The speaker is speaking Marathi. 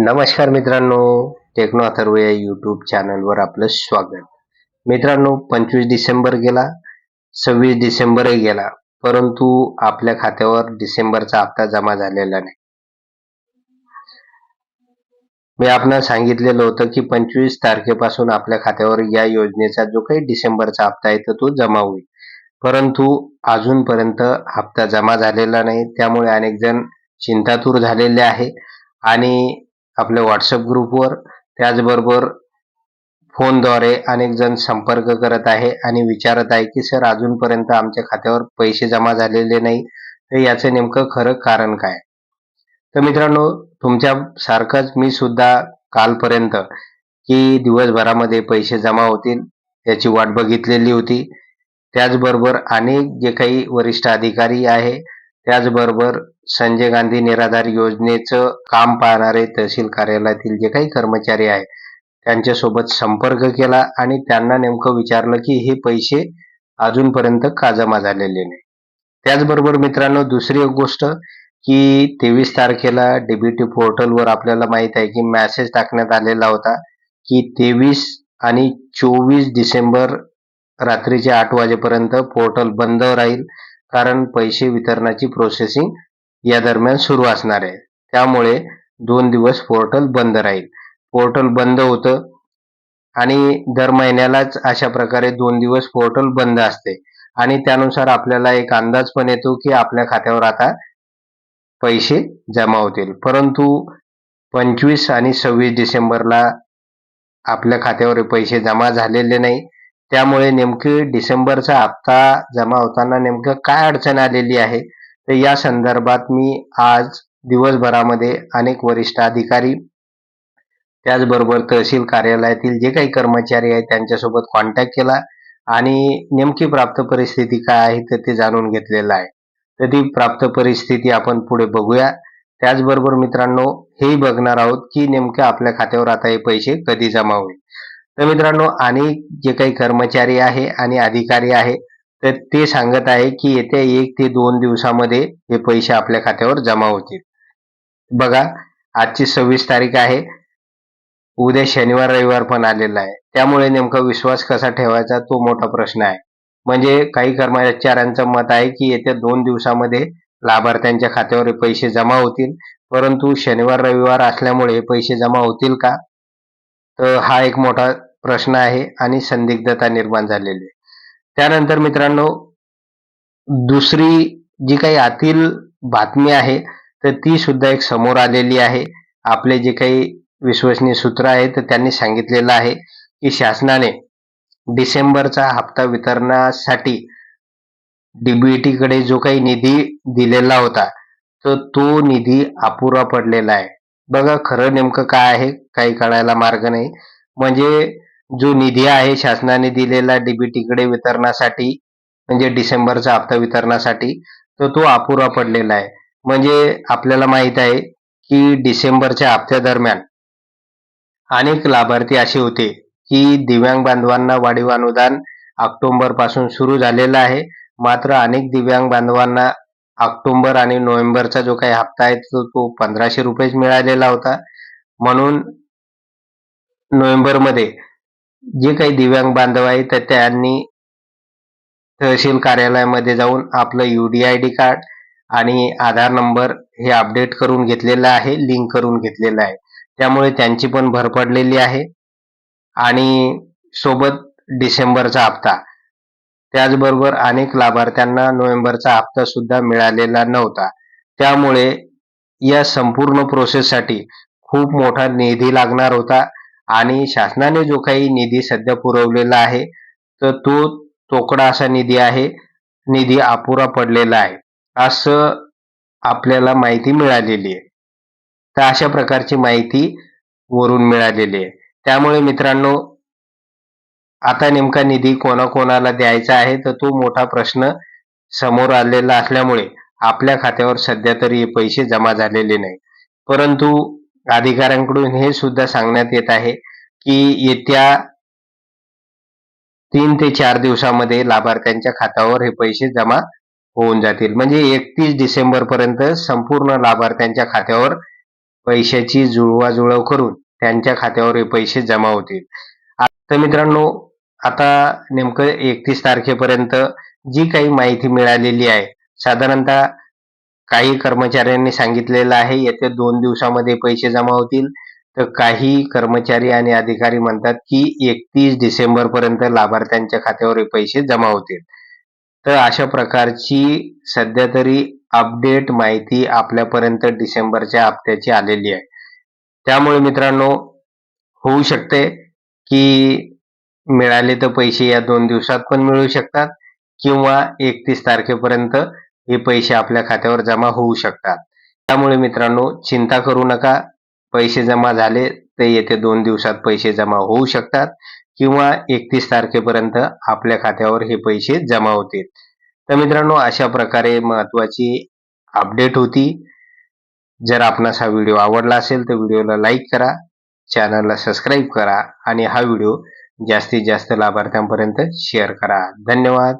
नमस्कार मित्रांनो टेक्नो अथर्व या यूट्यूब चॅनलवर आपलं स्वागत. मित्रांनो पंचवीस डिसेंबर गेला सव्वीस डिसेंबरही गेला परंतु आपल्या खात्यावर डिसेंबरचा हप्ता जमा झालेला नाही. मी आपण सांगितलेलं होतं की पंचवीस तारखेपासून आपल्या खात्यावर या योजनेचा जो काही डिसेंबरचा हप्ता आहे तर तो जमा होईल. परंतु अजूनपर्यंत हप्ता जमा झालेला नाही त्यामुळे अनेक जण चिंतातूर झालेले आहे आणि आपल्या व्हॉट्सअप ग्रुपवर त्याचबरोबर फोनद्वारे अनेक जण संपर्क करत आहे आणि विचारत आहे की सर अजूनपर्यंत आमच्या खात्यावर पैसे जमा झालेले नाही. तर याचं नेमकं खरं कारण काय? तर मित्रांनो तुमच्या सारखंच मी सुद्धा कालपर्यंत की दिवसभरामध्ये पैसे जमा होतील याची वाट बघितलेली होती. त्याचबरोबर अनेक जे काही वरिष्ठ अधिकारी आहे त्याचबरोबर संजय गांधी निराधार योजनेचं काम पाहणारे तहसील कार्यालयातील जे काही कर्मचारी आहेत त्यांच्यासोबत संपर्क केला आणि त्यांना नेमकं विचारलं की हे पैसे अजूनपर्यंत का जमा झालेले नाही. त्याचबरोबर मित्रांनो दुसरी एक गोष्ट की तेवीस तारखेला डीबीटी पोर्टलवर आपल्याला माहीत आहे की मेसेज टाकण्यात आलेला होता की तेवीस आणि चोवीस डिसेंबर रात्रीचे आठ वाजेपर्यंत पोर्टल बंद राहील. कारण पैसे वितरणाची प्रोसेसिंग या दरम्यान सुरू असणार आहे. त्यामुळे दोन दिवस पोर्टल बंद राहील. पोर्टल बंद होतं आणि दर महिन्यालाच अशा प्रकारे दोन दिवस पोर्टल बंद असते. आणि त्यानुसार आपल्याला एक अंदाज पण येतो की आपल्या खात्यावर आता पैसे जमा होतील. परंतु पंचवीस आणि सव्वीस डिसेंबरला आपल्या खात्यावर पैसे जमा झालेले नाही. त्यामुळे नेमकी डिसेंबरचा हप्ता जमा होताना नेमकं काय अडचण आलेली आहे? तर या संदर्भात मी आज दिवसभरामध्ये अनेक वरिष्ठ अधिकारी त्याचबरोबर तहसील कार्यालयातील जे काही कर्मचारी आहेत त्यांच्यासोबत कॉन्टॅक्ट केला आणि नेमकी प्राप्त परिस्थिती काय आहे तर ते जाणून घेतलेलं आहे. तर ती प्राप्त परिस्थिती आपण पुढे बघूया. त्याचबरोबर मित्रांनो हेही बघणार आहोत की नेमकं आपल्या खात्यावर आता हे पैसे कधी जमा होईल? तर मित्रांनो आणि जे काही कर्मचारी आहे आणि अधिकारी आहे तर ते सांगत आहे की येत्या एक ते दोन दिवसामध्ये हे पैसे आपल्या खात्यावर जमा होतील. बघा आजची सव्वीस तारीख आहे. उद्या शनिवार रविवार पण आलेला आहे. त्यामुळे नेमका विश्वास कसा ठेवायचा तो मोठा प्रश्न आहे. म्हणजे काही कर्मचाऱ्यांचं मत आहे की येत्या दोन दिवसामध्ये लाभार्थ्यांच्या खात्यावर पैसे जमा होतील. परंतु शनिवार रविवार असल्यामुळे पैसे जमा होतील का? तर हा एक मोठा प्रश्न आहे आणि संदिग्धता निर्माण झालेली आहे. त्यानंतर मित्रांनो दुसरी जी काही आतील बातमी आहे तर ती सुद्धा एक समोर आलेली आहे. आपले जे काही विश्वसनीय सूत्र आहे तर त्यांनी सांगितलेलं आहे की शासनाने डिसेंबरचा हप्ता वितरणासाठी डीबीटीकडे जो काही निधी दिलेला होता तर तो निधी अपुरा पडलेला आहे. बघा खरं नेमकं काय आहे काही कळायला मार्ग नाही. म्हणजे जो निधी आहे शासनाने दिलेला डीबीटीकडे वितरणासाठी म्हणजे डिसेंबरचा हप्ता वितरणासाठी तर तो अपुरा पडलेला आहे. म्हणजे आपल्याला माहीत आहे की डिसेंबरच्या हप्त्या दरम्यान अनेक लाभार्थी असे होते की दिव्यांग बांधवांना वाढीव अनुदान ऑक्टोबरपासून सुरू झालेलं आहे. मात्र अनेक दिव्यांग बांधवांना ऑक्टोबर आणि नोव्हेंबरचा जो काही हप्ता आहे तो तो पंधराशे रुपयेच मिळालेला होता. म्हणून नोव्हेंबरमध्ये जे काही दिव्यांग बांधव आहे तर त्यांनी तहसील कार्यालयामध्ये जाऊन आपलं यूडीआय डी कार्ड आणि आधार नंबर हे अपडेट करून घेतलेलं आहे लिंक करून घेतलेलं आहे. त्यामुळे त्यांची पण भर पडलेली आहे. आणि सोबत डिसेंबरचा हप्ता. त्याचबरोबर अनेक लाभार्थ्यांना नोव्हेंबरचा हप्ता सुद्धा मिळालेला नव्हता. त्यामुळे या संपूर्ण प्रोसेससाठी खूप मोठा निधी लागणार होता. आणि शासनाने जो काही निधी सध्या पुरवलेला आहे तर तो तोकडा असा निधी आहे निधी अपुरा पडलेला आहे असं आपल्याला माहिती मिळालेली आहे. तर अशा प्रकारची माहिती वरून मिळालेली आहे. त्यामुळे मित्रांनो आता नेमका निधी कोणाकोणाला द्यायचा आहे तर तो मोठा प्रश्न समोर आलेला असल्यामुळे आपल्या खात्यावर सध्या तरी पैसे जमा झालेले नाही. परंतु अधिकाऱ्यांकडून हे सुद्धा सांगण्यात येत आहे की येत्या तीन ते चार दिवसामध्ये लाभार्थ्यांच्या खात्यावर हे पैसे जमा होऊन जातील. म्हणजे एकतीस डिसेंबर पर्यंत संपूर्ण लाभार्थ्यांच्या खात्यावर पैशाची जुळवाजुळव करून त्यांच्या खात्यावर हे पैसे जमा होतील. आता मित्रांनो आता नेमकं एकतीस तारखेपर्यंत जी काही माहिती मिळालेली आहे साधारणतः काही कर्मचाऱ्यांनी सांगितलेलं आहे येत्या दोन दिवसामध्ये पैसे जमा होतील. तर काही कर्मचारी आणि अधिकारी म्हणतात की एकतीस डिसेंबर पर्यंत लाभार्थ्यांच्या खात्यावर पैसे जमा होतील. तर अशा प्रकारची सध्या तरी अपडेट माहिती आपल्यापर्यंत डिसेंबरच्या हप्त्याची आलेली आहे. त्यामुळे मित्रांनो होऊ शकते की मिळाले तर पैसे या दोन दिवसात पण मिळू शकतात किंवा एकतीस तारखेपर्यंत हे पैसे आपल्या खात्यावर जमा होऊ शकतात. त्यामुळे मित्रांनो चिंता करू नका. पैसे जमा झाले तर येते दोन दिवसात पैसे जमा होऊ शकतात किंवा एकतीस तारखेपर्यंत आपल्या खात्यावर हे पैसे जमा होतील. तर मित्रांनो अशा प्रकारे महत्वाची अपडेट होती. जर आपणास हा व्हिडिओ आवडला असेल तर व्हिडिओला लाईक करा चॅनलला सबस्क्राईब करा आणि हा व्हिडिओ जास्तीत जास्त लाभार्थ्यांपर्यंत शेअर करा. धन्यवाद.